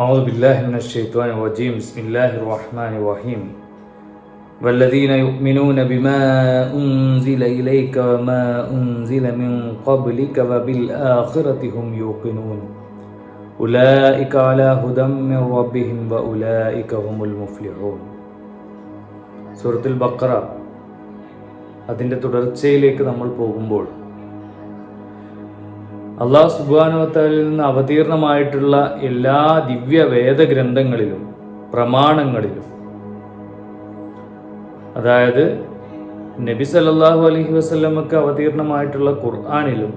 أعوذ بالله من الشيطان الرجيم بسم الله الرحمن الرحيم والذين يؤمنون بما أنزل إليك وما أنزل من قبلك وبالآخرة هم يوقنون أولئك على هدى من ربهم وأولئك هم المفلحون സൂറത്തുൽ ബക്കറ അതിൻ്റെ തുടർച്ചയിലേക്ക് നമ്മൾ പോകുമ്പോൾ അള്ളാഹു സുബാനുവത്താലിൽ നിന്ന് അവതീർണമായിട്ടുള്ള എല്ലാ ദിവ്യ വേദഗ്രന്ഥങ്ങളിലും പ്രമാണങ്ങളിലും. അതായത് നബി സല്ലല്ലാഹു അലഹി വസല്ലമക്ക് അവതീർണമായിട്ടുള്ള ഖുർആാനിലും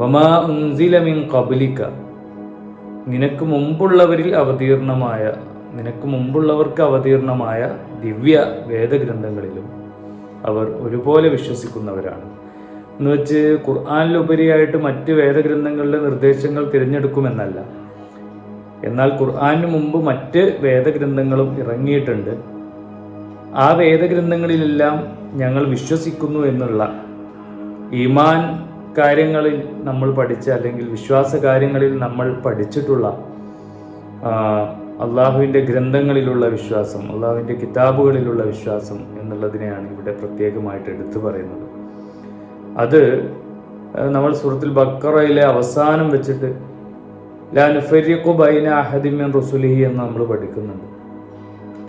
വമാ കബലിക്ക നിനക്ക് മുമ്പുള്ളവരിൽ അവതീർണമായ നിനക്ക് മുമ്പുള്ളവർക്ക് അവതീർണമായ ദിവ്യ വേദഗ്രന്ഥങ്ങളിലും അവർ ഒരുപോലെ വിശ്വസിക്കുന്നവരാണ്. എന്ന് വെച്ച് ഖുർആാനിലുപരിയായിട്ട് മറ്റ് വേദഗ്രന്ഥങ്ങളിലെ നിർദ്ദേശങ്ങൾ തിരഞ്ഞെടുക്കുമെന്നല്ല. എന്നാൽ ഖുർആാനിന് മുമ്പ് മറ്റ് വേദഗ്രന്ഥങ്ങളും ഇറങ്ങിയിട്ടുണ്ട്. ആ വേദഗ്രന്ഥങ്ങളിലെല്ലാം ഞങ്ങൾ വിശ്വസിക്കുന്നു എന്നുള്ള ഈമാൻ കാര്യങ്ങളിൽ നമ്മൾ പഠിച്ച അല്ലെങ്കിൽ വിശ്വാസ കാര്യങ്ങളിൽ നമ്മൾ പഠിച്ചിട്ടുള്ള അള്ളാഹുവിന്റെ ഗ്രന്ഥങ്ങളിലുള്ള വിശ്വാസം അള്ളാഹുവിന്റെ കിതാബുകളിലുള്ള വിശ്വാസം എന്നുള്ളതിനെയാണ് ഇവിടെ പ്രത്യേകമായിട്ട് എടുത്തു പറയുന്നത്. അത് നമ്മൾ സുഹൃത്തിൽ ബക്കറയിലെ അവസാനം വെച്ചിട്ട് ലാനുഫരിഖു ബൈന അഹദിമിൻ റുസുലിഹി എന്ന് നമ്മൾ പഠിക്കുന്നുണ്ട്.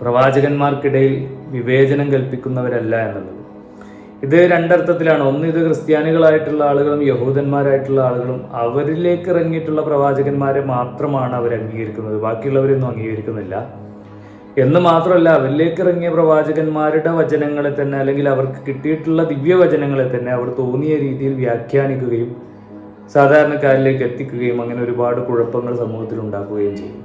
പ്രവാചകന്മാർക്കിടയിൽ വിവേചനം കൽപ്പിക്കുന്നവരല്ല എന്നുള്ളത്. ഇത് രണ്ടർത്ഥത്തിലാണ്. ഒന്ന് ഇത് ക്രിസ്ത്യാനികളായിട്ടുള്ള ആളുകളും യഹൂദന്മാരായിട്ടുള്ള ആളുകളും അവരിലേക്ക് ഇറങ്ങിയിട്ടുള്ള പ്രവാചകന്മാരെ മാത്രമാണ് അവർ അംഗീകരിക്കുന്നത് ബാക്കിയുള്ളവരൊന്നും അംഗീകരിക്കുന്നില്ല. എന്ന് മാത്രമല്ല അവരിലേക്ക് ഇറങ്ങിയ പ്രവാചകന്മാരുടെ വചനങ്ങളെ തന്നെ അല്ലെങ്കിൽ അവർക്ക് കിട്ടിയിട്ടുള്ള ദിവ്യവചനങ്ങളെ തന്നെ അവർ തോന്നിയ രീതിയിൽ വ്യാഖ്യാനിക്കുകയും സാധാരണക്കാരിലേക്ക് എത്തിക്കുകയും അങ്ങനെ ഒരുപാട് കുഴപ്പങ്ങൾ സമൂഹത്തിൽ ഉണ്ടാക്കുകയും ചെയ്യും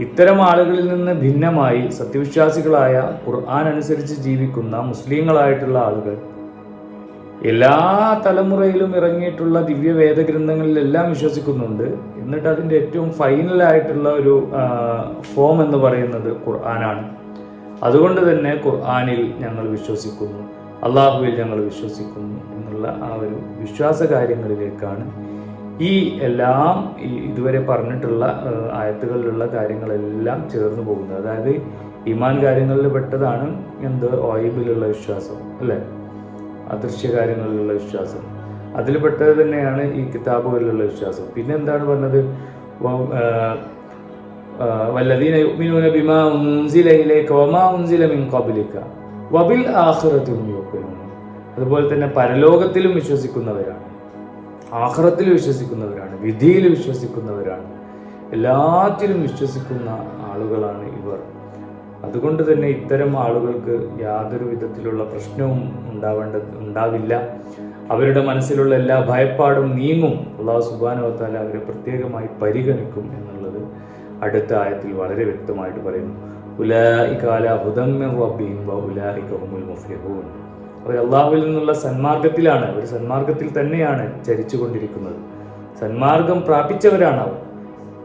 ഇത്തരം ആളുകളിൽ നിന്ന് ഭിന്നമായി സത്യവിശ്വാസികളായ ഖുർആൻ അനുസരിച്ച് ജീവിക്കുന്ന മുസ്ലിങ്ങളായിട്ടുള്ള ആളുകൾ എല്ലാ തലമുറയിലും ഇറങ്ങിയിട്ടുള്ള ദിവ്യ വേദഗ്രന്ഥങ്ങളിലെല്ലാം വിശ്വസിക്കുന്നുണ്ട്. എന്നിട്ട് അതിന്റെ ഏറ്റവും ഫൈനലായിട്ടുള്ള ഒരു ഫോം എന്ന് പറയുന്നത് ഖുർആനാണ്. അതുകൊണ്ട് തന്നെ ഖുർആാനിൽ ഞങ്ങൾ വിശ്വസിക്കുന്നു. അള്ളാഹുവിൽ ഞങ്ങൾ വിശ്വസിക്കുന്നു എന്നുള്ള ആ ഒരു വിശ്വാസ കാര്യങ്ങളിലേക്കാണ് ഈ എല്ലാം ഈ ഇതുവരെ പറഞ്ഞിട്ടുള്ള ആയത്തുകളിലുള്ള കാര്യങ്ങളെല്ലാം ചേർന്ന് പോകുന്നത്. അതായത് ഇമാൻ കാര്യങ്ങളിൽ പെട്ടതാണ് എന്ത്? ഓയിബിലുള്ള വിശ്വാസം അല്ലേ? അദൃശ്യ കാര്യങ്ങളിലുള്ള വിശ്വാസം. അതിൽ പെട്ടത് തന്നെയാണ് ഈ കിതാബുകളിലുള്ള വിശ്വാസം. പിന്നെ എന്താണ് പറഞ്ഞത് വല്ലദീന ബിമാ ഉൻസില ഇലൈക വമാ ഉൻസില മിൻ ഖബലിക വബിൽ അതുപോലെ തന്നെ പരലോകത്തിലും വിശ്വസിക്കുന്നവരാണ്. ആഹ്റത്തിൽ വിശ്വസിക്കുന്നവരാണ്. വിധിയിൽ വിശ്വസിക്കുന്നവരാണ്. എല്ലാത്തിലും വിശ്വസിക്കുന്ന ആളുകളാണ് ഇവർ. അതുകൊണ്ട് തന്നെ ഇത്തരം ആളുകൾക്ക് യാതൊരു വിധത്തിലുള്ള പ്രശ്നവും ഉണ്ടാവേണ്ട ഉണ്ടാവില്ല. അവരുടെ മനസ്സിലുള്ള എല്ലാ ഭയപ്പാടും നീങ്ങും അള്ളാഹു സുബാനുവത്താല അവരെ പ്രത്യേകമായി പരിഗണിക്കും എന്നുള്ളത് അടുത്ത ആയത്തിൽ വളരെ വ്യക്തമായിട്ട് പറയുന്നു. ഉലായിക്കാല ഹുമുൽ മുഫ്ലിഹൂൻ. അവർ അള്ളാഹുവിൽ നിന്നുള്ള സന്മാർഗത്തിലാണ് അവർ സന്മാർഗത്തിൽ തന്നെയാണ് ചരിച്ചുകൊണ്ടിരിക്കുന്നത്. സന്മാർഗം പ്രാപിച്ചവരാണ് അവർ.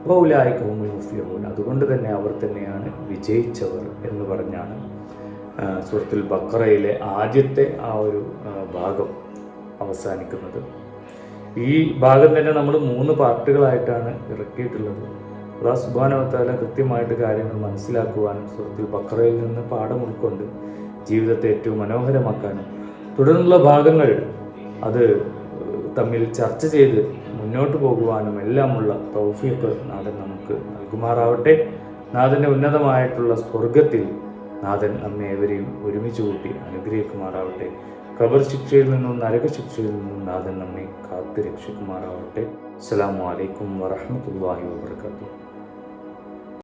മുഫ്ലിഹൂൻ അതുകൊണ്ട് തന്നെ അവർ തന്നെയാണ് വിജയിച്ചവർ എന്ന് പറഞ്ഞാണ് സുഹൃത്തുൽ ബക്കറയിലെ ആദ്യത്തെ ആ ഒരു ഭാഗം അവസാനിക്കുന്നത്. ഈ ഭാഗം തന്നെ നമ്മൾ മൂന്ന് പാർട്ടുകളായിട്ടാണ് ഇറക്കിയിട്ടുള്ളത്. അള്ളാഹ് സുബാനവത്താല കൃത്യമായിട്ട് കാര്യങ്ങൾ മനസ്സിലാക്കുവാനും സുഹൃത്തുൽ ബക്കറയിൽ നിന്ന് പാഠം ഉൾക്കൊണ്ട് ജീവിതത്തെ ഏറ്റവും മനോഹരമാക്കാനും തുടർന്നുള്ള ഭാഗങ്ങൾ അത് തമ്മിൽ ചർച്ച ചെയ്ത് മുന്നോട്ട് പോകുവാനും എല്ലാമുള്ള തൗഫീഖ് നാഥൻ നമുക്ക് നൽകുമാറാവട്ടെ. നാഥന്റെ ഉന്നതമായിട്ടുള്ള സ്വർഗത്തിൽ നാഥൻ നമ്മെ ഏവരെയും ഒരുമിച്ച് കൂട്ടി അനുഗ്രഹിക്കുമാറാവട്ടെ. ഖബർ ശിക്ഷയിൽ നിന്നും നരകശിക്ഷയിൽ നിന്നും നാഥൻ നമ്മെ കാത്തു രക്ഷിക്കുമാറാവട്ടെ അസ്സാം വലൈക്കും വറഹമത്തല്ലാഹി വാബർക്കാത്തു